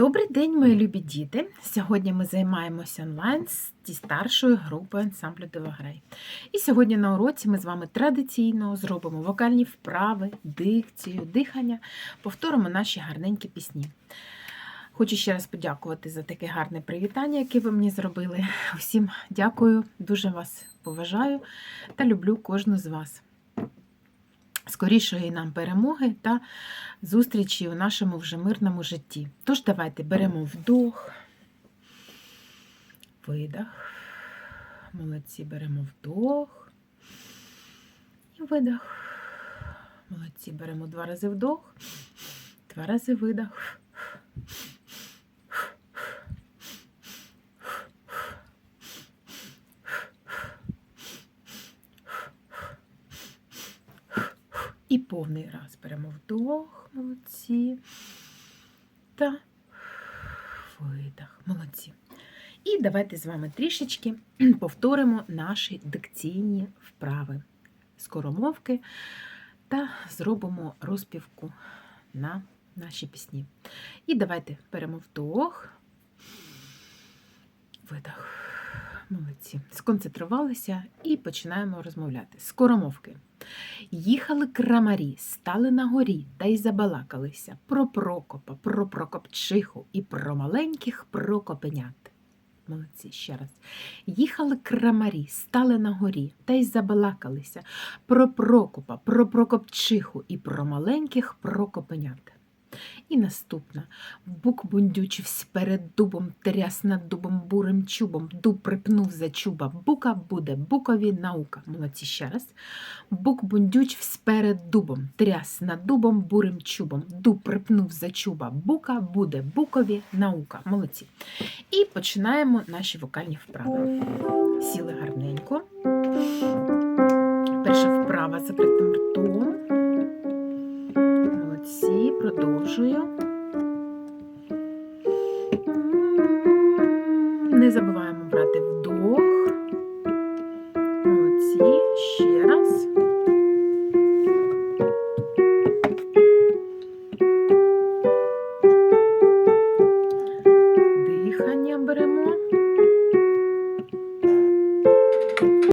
Добрий день, мої любі діти! Сьогодні ми займаємося онлайн зі старшою групою ансамблю Девагрей. І сьогодні на уроці ми з вами традиційно зробимо вокальні вправи, дикцію, дихання, повторимо наші гарненькі пісні. Хочу ще раз подякувати за таке гарне привітання, яке ви мені зробили. Усім дякую, дуже вас поважаю та люблю кожну з вас. Скорішої нам перемоги та зустрічі у нашому вже мирному житті. Тож давайте беремо вдох, видох. Молодці, беремо вдох і видох. Молодці, беремо два рази вдох, два рази видох. І повний раз беремо вдох, молодці. Та видох, молодці. І давайте з вами трішечки повторимо наші дикційні вправи скоромовки та зробимо розпівку на наші пісні. І давайте беремо вдох, видох. Молодці. Сконцентрувалися і починаємо розмовляти. Скоромовки. Їхали крамарі, стали на горі та й забалакалися про Прокопа, про Прокопчиху і про маленьких Прокопенят. Молодці, ще раз. Їхали крамарі, стали на горі та й забалакалися про Прокопа, про Прокопчиху і про маленьких Прокопенят. І наступна. Бук бундючивсь перед дубом, тряс над дубом бурим чубом, дуб припнув за чуба. Бука буде, букові наука. Молодці ще раз. Бук бундючивсь перед дубом, тряс над дубом бурим чубом, дуб припнув за чуба. Бука буде, букові наука. Молодці. І починаємо наші вокальні вправи. Сіли гарненько. Перша вправа закритим ртом продовжую. Не забуваємо брати вдох. Молодці. ще раз. Дихання беремо.